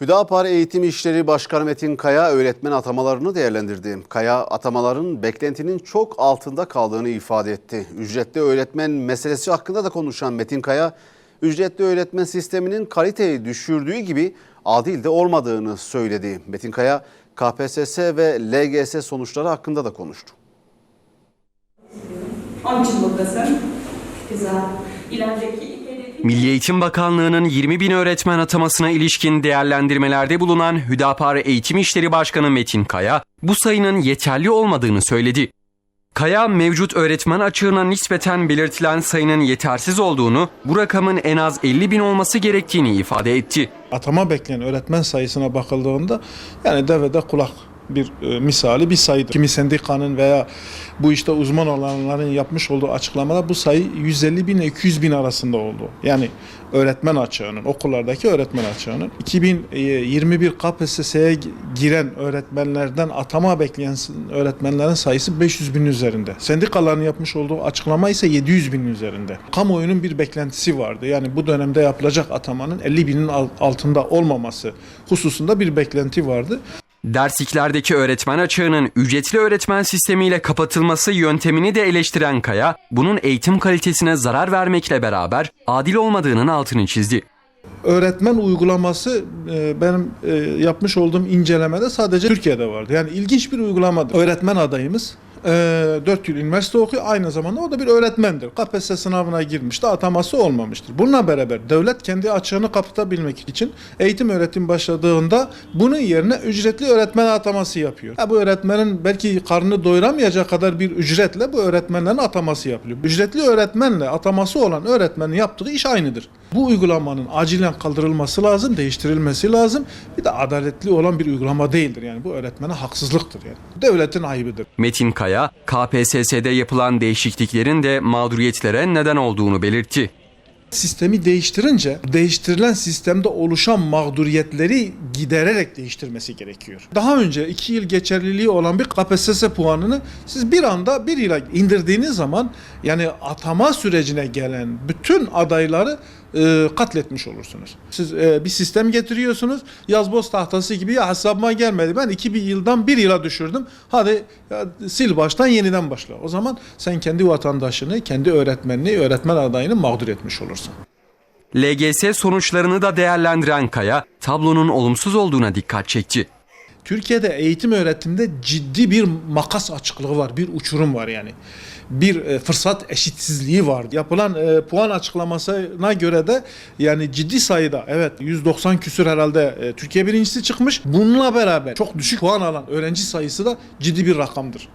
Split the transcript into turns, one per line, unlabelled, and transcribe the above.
Hüdapar Eğitim İşleri Başkanı Metin Kaya öğretmen atamalarını değerlendirdi. Kaya atamaların beklentinin çok altında kaldığını ifade etti. Ücretli öğretmen meselesi hakkında da konuşan Metin Kaya, ücretli öğretmen sisteminin kaliteyi düşürdüğü gibi adil de olmadığını söyledi. Metin Kaya, KPSS ve LGS sonuçları hakkında da konuştu.
Onun için buradasın. Güzel. İlerideki.
Milli Eğitim Bakanlığı'nın 20 bin öğretmen atamasına ilişkin değerlendirmelerde bulunan Hüdapar Eğitim İşleri Başkanı Metin Kaya, bu sayının yeterli olmadığını söyledi. Kaya, mevcut öğretmen açığına nispeten belirtilen sayının yetersiz olduğunu, bu rakamın en az 50 bin olması gerektiğini ifade etti.
atama bekleyen öğretmen sayısına bakıldığında yani devede kulak bir e, misali bir sayıdır. Kimi sendikanın veya bu işte uzman olanların yapmış olduğu açıklamada bu sayı 150 bin ile 200 bin arasında oldu. Yani öğretmen açığının, okullardaki öğretmen açığının 2021 KPSS'ye giren öğretmenlerden atama bekleyen öğretmenlerin sayısı 500 bin üzerinde. Sendikaların yapmış olduğu açıklama ise 700 bin üzerinde. Kamuoyunun bir beklentisi vardı. Yani bu dönemde yapılacak atamanın 50 binin altında olmaması hususunda bir beklenti vardı.
Dersliklerdeki öğretmen açığının ücretli öğretmen sistemiyle kapatılması yöntemini de eleştiren Kaya, bunun eğitim kalitesine zarar vermekle beraber adil olmadığının altını çizdi.
öğretmen uygulaması e, benim e, yapmış olduğum incelemede sadece Türkiye'de vardı. Yani ilginç bir uygulamadır. Öğretmen adayımız 4 yıl üniversite okuyor. Aynı zamanda o da bir öğretmendir. KPSS sınavına girmişti. Ataması olmamıştır. Bununla beraber devlet kendi açığını kapatabilmek için eğitim öğretim başladığında bunun yerine ücretli öğretmen ataması yapıyor. Ha, bu öğretmenin belki karnını doyuramayacak kadar bir ücretle bu öğretmenlerin ataması yapılıyor. Ücretli öğretmenle ataması olan öğretmenin yaptığı iş aynıdır. Bu uygulamanın acilen kaldırılması lazım, değiştirilmesi lazım. Bir de adaletli olan bir uygulama değildir. Yani bu öğretmene haksızlıktır yani. Devletin ayıbıdır.
Metin Kaya, KPSS'de yapılan değişikliklerin de mağduriyetlere neden olduğunu belirtti.
Sistemi değiştirince değiştirilen sistemde oluşan mağduriyetleri gidererek değiştirmesi gerekiyor. Daha önce 2 yıl geçerliliği olan bir KPSS puanını siz bir anda bir yıla indirdiğiniz zaman yani atama sürecine gelen bütün adayları e, katletmiş olursunuz. Siz e, bir sistem getiriyorsunuz. Yazboz tahtası gibi ya hesabıma gelmedi. Ben 2000 yıldan bir yıla düşürdüm. Hadi ya, sil baştan yeniden başla. O zaman sen kendi vatandaşını, kendi öğretmenini, öğretmen adayını mağdur etmiş olursun.
LGS sonuçlarını da değerlendiren Kaya, tablonun olumsuz olduğuna dikkat çekti.
Türkiye'de eğitim öğretimde ciddi bir makas açıklığı var, bir uçurum var yani. Bir e, fırsat eşitsizliği var. Yapılan e, puan açıklamasına göre de yani ciddi sayıda evet 190 küsür herhalde e, Türkiye birincisi çıkmış. Bununla beraber çok düşük puan alan öğrenci sayısı da ciddi bir rakamdır.